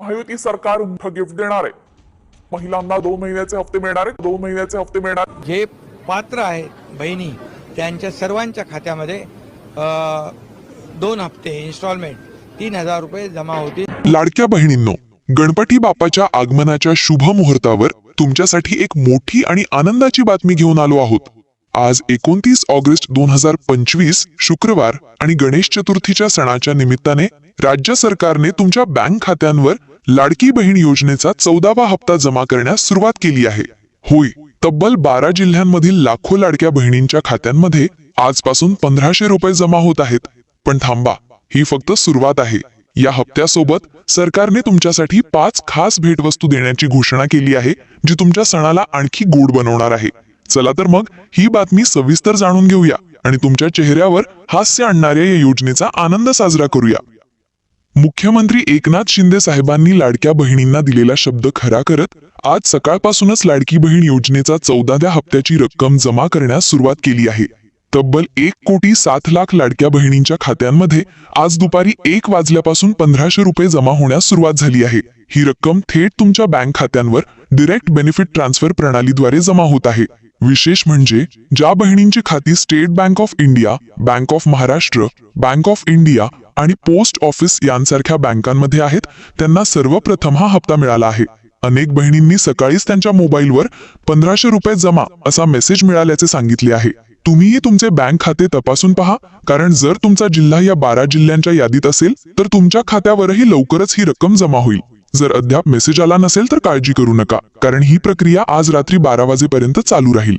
महायुती सरकार गिफ्ट देणार आहे. महिलांना दोन महिन्याचे हप्ते मिळणार आहेत दोन महिन्याचे हप्ते मिळणार जे पात्र आहेत बहिणी त्यांच्या सर्वांच्या खात्यामध्ये दोन हप्ते इन्स्टॉलमेंट तीन हजार रुपये जमा होतील. लाडक्या बहिणींनो गणपती बाप्पाच्या आगमनाच्या शुभ मुहूर्तावर तुमच्यासाठी एक मोठी आणि आनंदाची बातमी घेऊन आलो आहोत. आज एकोणतीस ऑगस्ट दोन हजार पंचवीस शुक्रवार आणि गणेश चतुर्थीच्या सणाच्या निमित्ताने राज्य सरकारने तुमच्या बँक खात्यांवर लाडकी बहीण योजनेचा चौदावा हप्ता जमा करण्यास सुरुवात केली आहे. होय तब्बल बारा जिल्ह्यांमधील लाखो लाडक्या बहिणींच्या खात्यांमध्ये आजपासून पंधराशे रुपये जमा होत आहेत. पण थांबा ही फक्त सुरुवात आहे. या हप्त्यासोबत सरकारने तुमच्यासाठी पाच खास भेटवस्तू देण्याची घोषणा केली आहे जी तुमच्या सणाला आणखी गोड बनवणार आहे. चला तर मग ही बातमी सविस्तर जाणून घेऊया आणि तुमच्या चेहऱ्यावर हास्य आणणाऱ्या या योजनेचा आनंद साजरा करूया. मुख्यमंत्री एकनाथ शिंदे साहेबांनी लाडक्या बहिणींना दिलेला शब्द खरा करत आज सकाळपासूनच लाडकी बहीण योजनेचा चौदाव्या हप्त्याची रक्कम जमा करण्यास सुरुवात केली आहे. तब्बल एक कोटी सात लाख लाडक्या बहिणींच्या खात्यांमध्ये आज दुपारी एक वाजल्यापासून पंधराशे रुपये जमा होण्यास सुरुवात झाली आहे. ही रक्कम थेट तुमच्या बँक खात्यांवर डिरेक्ट बेनिफिट ट्रान्सफर प्रणालीद्वारे जमा होत आहे. विशेष म्हणजे ज्या बहिणींची खाती state bank of India bank of Maharashtra bank of India आणि पोस्ट ऑफिस यांसारख्या बँकांमध्ये आहेत त्यांना सर्वप्रथम हा हप्ता मिळाला आहे. अनेक बहिणींनी सकाळीच त्यांच्या मोबाईलवर पंधराशे रुपये जमा असा मेसेज मिळाल्याचे सांगितले आहे. तुम्हीही तुमचे बँक खाते तपासून पहा कारण जर तुमचा जिल्हा या बारा जिल्ह्यांच्या यादीत असेल तर तुमच्या खात्यावरही लवकरच ही रक्कम जमा होईल. जर अद्याप मेसेज आला नसेल तर काळजी करू नका कारण ही प्रक्रिया आज रात्री बारा वाजेपर्यंत चालू राहील.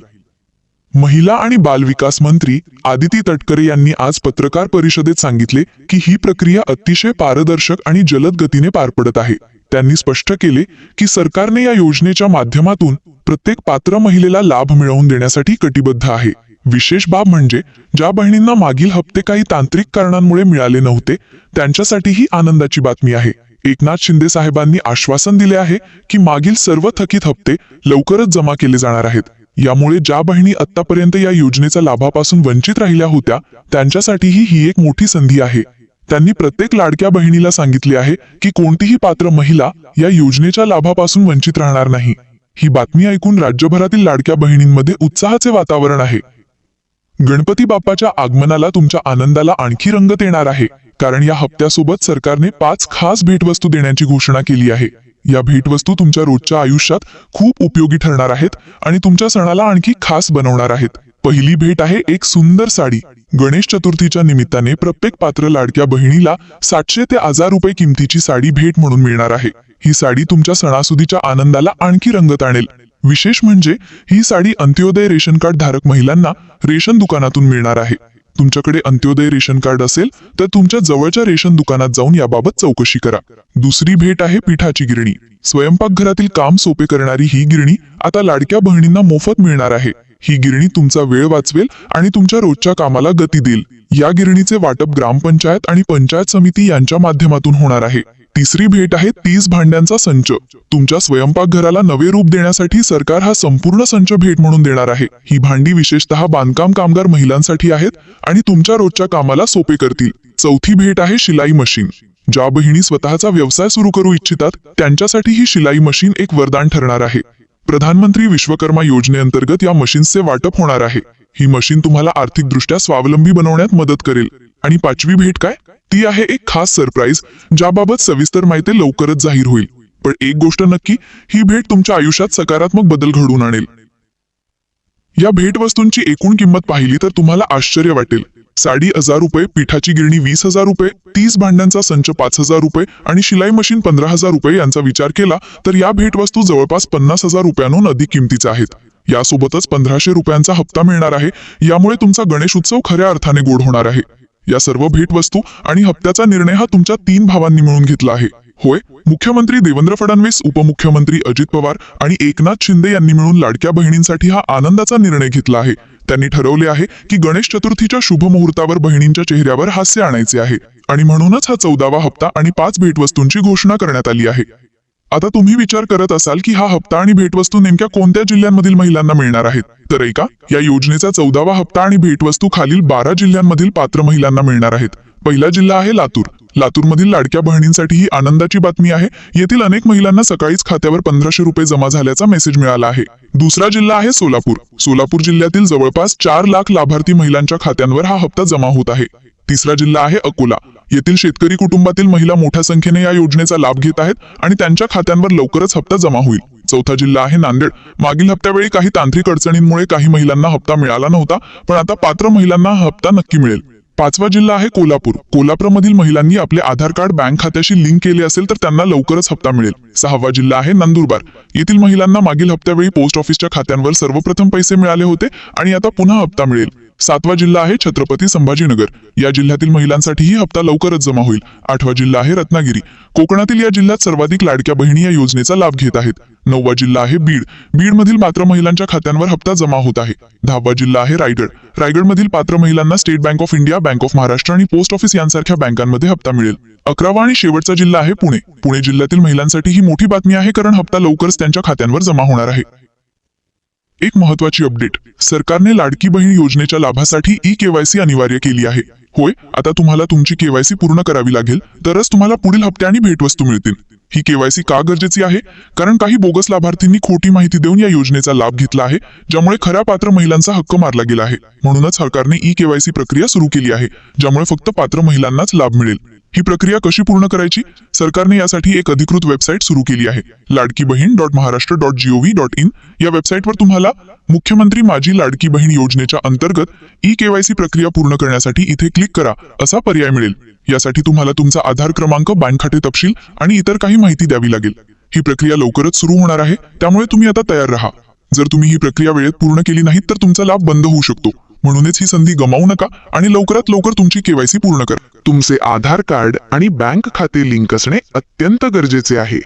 महिला आणि बालविकास मंत्री आदिती तटकरे यांनी आज पत्रकार परिषदेत सांगितले की ही प्रक्रिया अतिशय पारदर्शक आणि जलद गतीने पार पडत आहे. त्यांनी स्पष्ट केले की सरकारने या योजनेच्या माध्यमातून प्रत्येक पात्र महिलेला लाभ मिळवून देण्यासाठी कटिबद्ध आहे. विशेष बाब म्हणजे ज्या बहिणींना मागील हप्ते काही तांत्रिक कारणांमुळे मिळाले नव्हते त्यांच्यासाठी ही आनंदाची बातमी आहे. एकनाथ शिंदे साहेबांनी आश्वासन दिले आहे की मागील सर्व थकीत हप्ते लवकरच जमा केले जाणार आहेत. यामुळे ज्या बहिणी आतापर्यंत या योजनेच्या लाभापासून वंचित राहिल्या होत्या त्यांच्यासाठीही ही एक मोठी संधी आहे. त्यांनी प्रत्येक लाडक्या बहिणीला सांगितले आहे की कोणतीही पात्र महिला या योजनेच्या लाभापासून वंचित राहणार नाही. ही बातमी ऐकून राज्यभरातील लाडक्या बहिणींमध्ये उत्साहाचे वातावरण आहे. गणपती बाप्पाच्या आगमनाला तुमच्या आनंदाला आणखी रंगत येणार आहे. कारण या हप्त्यासोबत सरकारने पाच खास भेटवस्तू देण्याची घोषणा केली आहे. या भेटवस्तू तुमच्या रोजच्या आयुष्यात खूप उपयोगी ठरणार आहेत आणि तुमच्या सणाला आणखी खास बनवणार आहेत. पहिली भेट आहे एक सुंदर साडी. गणेश चतुर्थीच्या निमित्ताने प्रत्येक पात्र लाडक्या बहिणीला सातशे ते हजार रुपये किमतीची साडी भेट म्हणून मिळणार आहे. ही साडी तुमच्या सणासुदीच्या आनंदाला आणखी रंगत आणेल. विशेष म्हणजे ही साडी अंत्योदय रेशन कार्ड धारक महिलांना रेशन दुकानातून मिळणार आहे. तुमच्याकडे अंत्योदय रेशन कार्ड असेल तर तुमच्या जवळच्या रेशन दुकानात जाऊन याबाबत चौकशी करा. दुसरी भेट आहे पिठाची गिरणी. स्वयंपाकघरातील काम सोपे करणारी ही गिरणी आता लाडक्या बहिणींना मोफत मिळणार आहे. ही गिरणी तुमचा वेळ वाचवेल आणि तुमच्या रोजच्या कामाला गती देईल. या गिरणीचे वाटप ग्रामपंचायत आणि पंचायत समिती यांच्या माध्यमातून होणार आहे. तिसरी भेट आहे तीस भांड्यांचा संच. तुमच्या स्वयंपाकघराला नवे रूप देण्यासाठी सरकार हा संपूर्ण संच भेट म्हणून देणार आहे. ही भांडी विशेषतः बांधकाम कामगार महिलांसाठी आहेत आणि तुमच्या रोजच्या कामाला सोपे करतील. चौथी भेट आहे शिलाई मशीन. ज्या बहिणी स्वतःचा व्यवसाय सुरू करू इच्छितात त्यांच्यासाठी ही शिलाई मशीन एक वरदान ठरणार आहे. प्रधानमंत्री विश्वकर्मा योजनेअंतर्गत या मशीन्सचे वाटप होणार आहे. ही मशीन तुम्हाला आर्थिकदृष्ट्या स्वावलंबी बनवण्यात मदत करेल. आणि पाचवी भेट काय? ती आहे एक खास सरप्राईज ज्याबाबत सविस्तर माहिती लवकरच जाहीर होईल. पण एक गोष्ट नक्की ही भेट तुमच्या आयुष्यात सकारात्मक बदल घडवून आणेल. या भेटवस्तूंची एकूण किंमत पाहिली तर तुम्हाला आश्चर्य वाटेल. साडी हजार रुपये पिठाची गिरणी वीस हजार रुपये तीस भांड्यांचा संच पाच हजार रुपये आणि शिलाई मशीन पंधरा हजार रुपये यांचा विचार केला तर या भेटवस्तू जवळपास पन्नास हजार रुपयांहून अधिक किमतीच्या आहेत. यासोबतच पंधराशे रुपयांचा हप्ता मिळणार आहे. यामुळे तुमचा गणेश उत्सव खऱ्या अर्थाने गोड होणार आहे. या सर्व भेटवस्तू आणि हप्त्याचा निर्णय हा तुमच्या तीन भावांनी मिळून घेतला आहे. होय मुख्यमंत्री देवेंद्र फडणवीस उपमुख्यमंत्री अजित पवार आणि एकनाथ शिंदे यांनी मिळून लाडक्या बहिणींसाठी हा आनंदाचा निर्णय घेतला आहे. त्यांनी ठरवले आहे की गणेश चतुर्थीच्या शुभ मुहूर्तावर बहिणींच्या चेहऱ्यावर हास्य आणायचे आहे आणि म्हणूनच हा चौदावा हप्ता आणि पाच भेटवस्तूंची घोषणा करण्यात आली आहे. आता तुम्ही विचार करत असाल की हा हप्ता आणि भेटवस्तू नेमक्या कोणत्या जिल्ह्यांमधील महिलांना मिळणार आहेत? तर ऐका या योजनेचा चौदावा हप्ता आणि भेटवस्तू खालील बारा जिल्ह्यांमधील पात्र महिलांना मिळणार आहेत. पहिला जिल्हा आहे लातूर. लातूरमधील लाडक्या बहिणींसाठी ही आनंदाची बातमी आहे. येथील अनेक महिलांना सकाळीच खात्यावर पंधराशे रुपये जमा झाल्याचा मेसेज मिळाला आहे. दुसरा जिल्हा आहे सोलापूर. सोलापूर जिल्ह्यातील जवळपास चार लाख लाभार्थी महिलांच्या खात्यांवर हा हप्ता जमा होत आहे. तिसरा जिल्हा आहे अकोला. येथील शेतकरी कुटुंबातील महिला मोठ्या संख्येने या योजनेचा लाभ घेत आहेत आणि त्यांच्या खात्यांवर लवकरच हप्ता जमा होईल. चौथा जिल्हा आहे नांदेड. मागील हप्त्यावेळी काही तांत्रिक अडचणींमुळे काही महिलांना हप्ता मिळाला नव्हता पण आता पात्र महिलांना हप्ता नक्की मिळेल. पाचवा जिल्हा आहे कोल्हापूर. कोल्हापूरमधील महिलांनी आपले आधार कार्ड बँक खात्याशी लिंक केले असेल तर त्यांना लवकरच हप्ता मिळेल. सहावा जिल्हा आहे नंदुरबार. येथील महिलांना मागील हप्त्यावेळी पोस्ट ऑफिसच्या खात्यांवर सर्वप्रथम पैसे मिळाले होते आणि आता पुन्हा हप्ता मिळेल. सातवा जिल्हा आहे छत्रपती संभाजीनगर. या जिल्ह्यातील महिलांसाठीही हप्ता लवकरच जमा होईल. आठवा जिल्हा आहे रत्नागिरी. कोकणातील या जिल्ह्यात सर्वाधिक लाडक्या बहिणी या योजनेचा लाभ घेत आहेत. नववा जिल्हा आहे बीड. बीडमधील मात्र महिलांच्या खात्यांवर हप्ता जमा होत आहे. दहावा जिल्हा आहे रायगड. रायगडमधील पात्र महिलांना state bank of India bank of Maharashtra आणि पोस्ट ऑफिस यांसारख्या बँकांमध्ये हप्ता मिळेल. अकरावा आणि शेवटचा जिल्हा आहे पुणे. पुणे जिल्ह्यातील महिलांसाठी ही मोठी बातमी आहे कारण हप्ता लवकरच त्यांच्या खात्यांवर जमा होणार आहे. एक महत्वाची अपडेट. सरकारने लाडकी बहीण योजनेच्या लाभासाठी ई केवायसी अनिवार्य केली आहे. होय आता तुम्हाला तुमची केवायसी पूर्ण करावी लागेल तरच तुम्हाला पुढील हप्त्यानी भेटवस्तू मिळतील. ही केवायसी का गरजेची आहे? कारण काही बोगस लाभार्थींनी खोटी माहिती देऊन या योजनेचा लाभ घेतला आहे ज्यामुळे खऱ्या पात्र महिलांचा हक्क मारला गेला आहे. म्हणूनच सरकारने ई केवायसी प्रक्रिया सुरू केली आहे ज्यामुळे फक्त पात्र महिलांनाच लाभ मिळेल. ही प्रक्रिया कशी पूर्ण करायची? सरकारने यासाठी एक अधिकृत वेबसाईट सुरू केली आहे. Ladki Bahin dot Maharashtra dot GOV dot in या वेबसाईटवर तुम्हाला मुख्यमंत्री माझी लाडकी बहीण योजनेच्या अंतर्गत ई केवायसी प्रक्रिया पूर्ण करण्यासाठी इथे क्लिक करा असा पर्याय मिळेल. यासाठी तुम्हाला तुमचा आधार क्रमांक बँक खाते तपशील आणि इतर काही माहिती द्यावी लागेल. ही प्रक्रिया लवकरच सुरू होणार आहे त्यामुळे तुम्ही आता तयार राहा. जर तुम्ही ही प्रक्रिया वेळेत पूर्ण केली नाही तर तुमचा लाभ बंद होऊ शकतो. म्हणूनच ही संधी गमावू नका आणि लवकरात लवकर तुमची केवायसी पूर्ण करा. तुमचे आधार कार्ड आणि बँक खाते लिंक असणे अत्यंत गरजेचे आहे.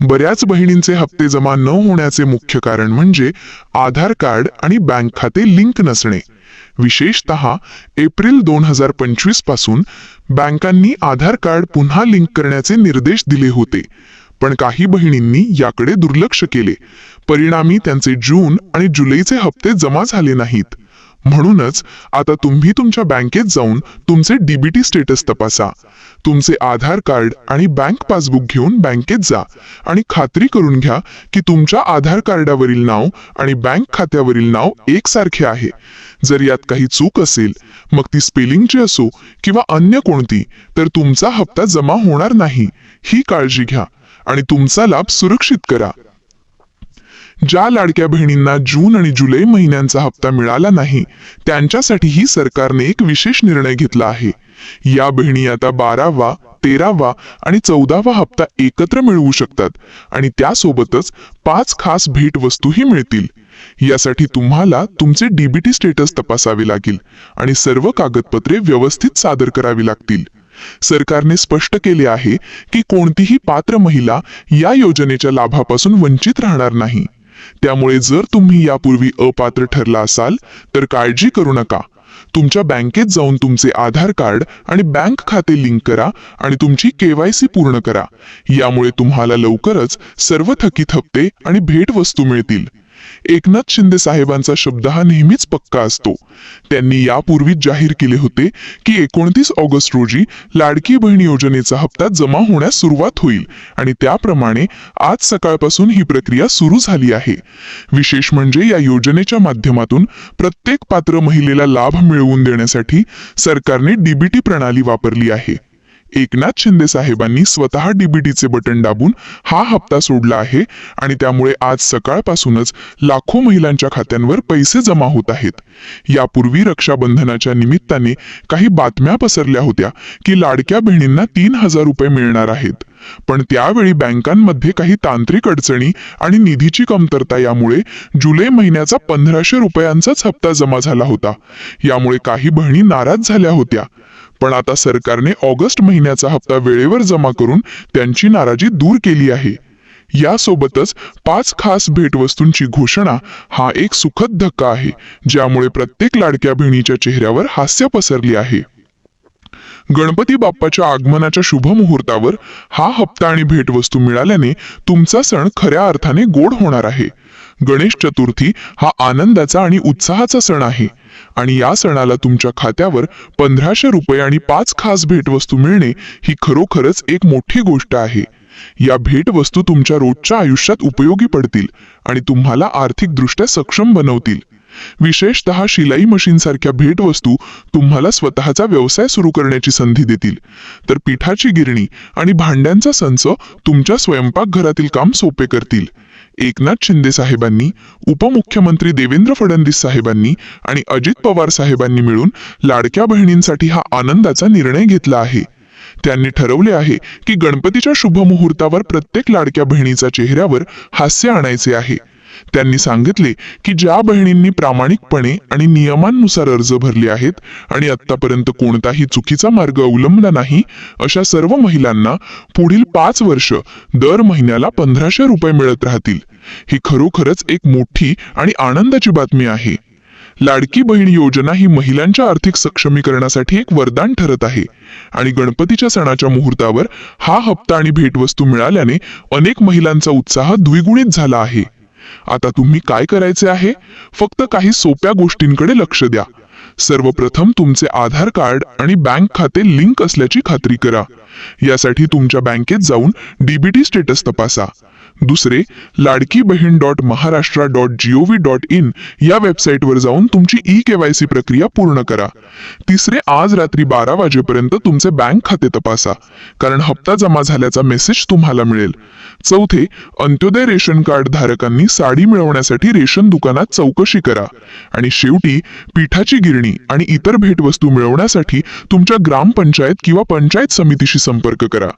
बऱ्याच बहिणींचे हप्ते जमा न होण्याचे मुख्य कारण म्हणजे आधार कार्ड आणि बँक खाते लिंक नसणे. विशेषतः एप्रिल दोन हजार पंचवीसपासून बँकांनी आधार कार्ड पुन्हा लिंक करण्याचे निर्देश दिले होते. पण काही बहिणींनी याकडे दुर्लक्ष केले. परिणामी त्यांचे जून आणि जुलैचे हप्ते जमा झाले नाहीत. म्हणूनच आता तुम्ही तुमच्या बँकेत जाऊन तुमचे डीबीटी स्टेटस तपासा. तुमचे आधार कार्ड आणि बँक पासबुक घेऊन बँकेत जा आणि खात्री करून घ्या की तुमच्या आधार कार्डावरील नाव आणि बँक खात्यावरील नाव एकसारखे आहे. जर यात काही चूक असेल मग ती स्पेलिंगची असो किंवा अन्य कोणती तर तुमचा हप्ता जमा होणार नाही. ही काळजी घ्या आणि तुमचा लाभ सुरक्षित करा. ज्या लाडक्या बहिणींना जून आणि जुलै महिन्यांचा हप्ता मिळाला नाही त्यांच्यासाठीही सरकारने एक विशेष निर्णय घेतला आहे. या बहिणी आता बारावा तेरावा आणि चौदावा हप्ता एकत्र मिळवू शकतात आणि त्यासोबतच पाच खास भेटवस्तूही मिळतील. यासाठी तुम्हाला तुमचे डीबीटी स्टेटस तपासावे लागेल आणि सर्व कागदपत्रे व्यवस्थित सादर करावी लागतील. सरकारने स्पष्ट केले आहे की कोणतीही पात्र महिला या योजनेच्या लाभापासून वंचित राहणार नाही. त्यामुळे जर तुम्ही यापूर्वी अपात्र ठरला असाल तर काळजी करू नका. तुमच्या बँकेत जाऊन तुमचे आधार कार्ड आणि बँक खाते लिंक करा आणि तुमची केवायसी पूर्ण करा. यामुळे तुम्हाला लवकरच सर्व थकीत हप्ते आणि भेटवस्तू मिळतील. एकनाथ शिंदे साहेबांचा शब्द हा नेहमीच पक्का असतो. त्यांनी यापूर्वीच जाहीर केले होते की एकोणतीस ऑगस्ट रोजी लाडकी बहीण योजनेचा हप्ता जमा होण्यास सुरुवात होईल आणि त्याप्रमाणे आज सकाळपासून ही प्रक्रिया सुरू झाली आहे. विशेष म्हणजे या योजनेच्या माध्यमातून प्रत्येक पात्र महिलेला लाभ मिळवून देण्यासाठी सरकारने डीबीटी प्रणाली वापरली आहे. एकनाथ शिंदे साहेबांनी स्वतः डीबीटीचे बटन दाबून हा हप्ता सोडला आहे आणि त्यामुळे आज सकाळपासूनच लाखो महिलांच्या खात्यांवर पैसे जमा होत आहेत. यापूर्वी रक्षाबंधनाच्या निमित्ताने काही बातम्या पसरल्या होत्या की लाडक्या बहिणींना तीन हजार रुपये मिळणार आहेत. पण त्यावेळी बँकांमध्ये काही तांत्रिक अडचणी आणि निधीची कमतरता यामुळे जुलै महिन्याचा पंधराशे रुपयांचाच हप्ता जमा झाला होता. यामुळे काही बहिणी नाराज झाल्या होत्या. पण आता सरकारने ऑगस्ट महिन्याचा हप्ता वेळेवर जमा करून त्यांची नाराजी दूर केली आहे. यासोबतच पाच खास भेटवस्तूंची घोषणा हा एक सुखद धक्का आहे ज्यामुळे प्रत्येक लाडक्या बहिणीच्या चेहऱ्यावर हास्य पसरले आहे. गणपती बाप्पाच्या आगमनाच्या शुभ मुहूर्तावर हा हप्ता आणि भेटवस्तू मिळाल्याने तुमचा सण खऱ्या अर्थाने गोड होणार आहे. गणेश चतुर्थी हा आनंदाचा आणि उत्साहाचा सण आहे. आणि या सणाला तुमच्या खात्यावर पंधराशे रुपये आणि पाच खास भेटवस्तू मिळणे ही खरोखरच एक मोठी गोष्ट आहे. या भेटवस्तू तुमच्या रोजच्या आयुष्यात उपयोगी पडतील आणि तुम्हाला आर्थिकदृष्ट्या सक्षम बनवतील. विशेषतः शिलाई मशीनसारख्या भेटवस्तू तुम्हाला स्वतःचा व्यवसाय सुरू करण्याची संधी देतील. तर पिठाची गिरणी आणि भांड्यांचा संच तुमच्या स्वयंपाकघरातील काम सोपे करतील. एकनाथ शिंदे साहेबांनी उपमुख्यमंत्री देवेंद्र फडणवीस साहेबांनी आणि अजित पवार साहेबांनी मिळून लाडक्या बहिणींसाठी हा आनंदाचा निर्णय घेतला आहे. त्यांनी ठरवले आहे की गणपतीच्या शुभमुहूर्तावर प्रत्येक लाडक्या बहिणीचा चेहऱ्यावर हास्य आणायचे आहे. त्यांनी सांगितले की ज्या बहिणींनी प्रामाणिकपणे आणि नियमांनुसार अर्ज भरले आहेत आणि आतापर्यंत कोणताही चुकीचा मार्ग अवलंबला नाही अशा सर्व महिलांना पुढील पाच वर्ष दर महिन्याला पंधराशे रुपये मिळत राहतील. ही खरोखरच एक मोठी आणि आनंदाची बातमी आहे. लाडकी बहीण योजना ही महिलांच्या आर्थिक सक्षमीकरणासाठी एक वरदान ठरत आहे आणि गणपतीच्या सणाच्या मुहूर्तावर हा हप्ता आणि भेटवस्तू मिळाल्याने अनेक महिलांचा उत्साह द्विगुणित झाला आहे. आता तुम्ही काय करायचे आहे? फक्त काही सोप्या गोष्टींकडे लक्ष द्या. सर्वप्रथम तुमचे आधार कार्ड आणि बँक खाते लिंक असल्याची खात्री करा. यासाठी तुमच्या बँकेत जाऊन डीबीटी स्टेटस तपासा. दुसरे Ladki Bahin dot Maharashtra dot GOV dot in या वेबसाईटवर जाऊन तुमची ई केवायसी प्रक्रिया पूर्ण करा. तिसरे आज रात्री बारा वाजेपर्यंत तुमचे बँक खाते तपासा कारण हप्ता जमा झाल्याचा मेसेज तुम्हाला मिळेल. चौथे अंत्योदय रेशन कार्ड धारकांनी साडी मिळवण्यासाठी रेशन दुकानात चौकशी करा. आणि शेवटी पिठाची गिरणी आणि इतर भेटवस्तू मिळवण्यासाठी तुमच्या ग्रामपंचायत किंवा पंचायत समितीशी संपर्क करा.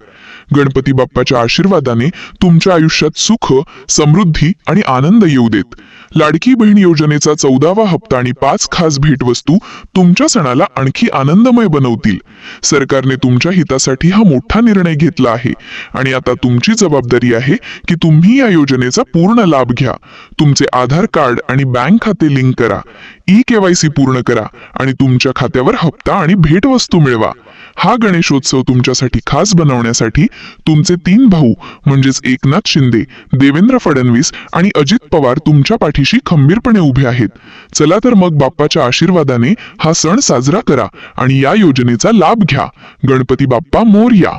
गणपती बाप्पाच्या आशीर्वादाने तुमच्या आयुष्यात सुख समृद्धी आणि आनंद येऊ देत. लाडकी बहीण योजनेचा चौदावा हप्ता आणि पाच खास भेटवस्तू तुमच्या सणाला आणखी आनंदमय बनवतील. सरकारने तुमच्या हितासाठी हा मोठा निर्णय घेतला आहे. आणि आता तुमची जबाबदारी आहे की तुम्ही या योजनेचा पूर्ण लाभ घ्या. तुमचे आधार कार्ड आणि बँक खाते लिंक करा. ई केवायसी पूर्ण करा आणि तुमच्या खात्यावर हप्ता आणि भेटवस्तू मिळवा. हा गणेशोत्सव तुमच्यासाठी खास बनवण्यासाठी तुमचे तीन भाऊ म्हणजेच एकनाथ शिंदे देवेंद्र फडणवीस आणि अजित पवार तुमच्या पाठी पाठीशी खंबीरपणे उभे आहेत. चला तर मग बाप्पाच्या आशीर्वादाने हा सण साजरा करा आणि या योजनेचा लाभ घ्या. गणपती बाप्पा मोरया.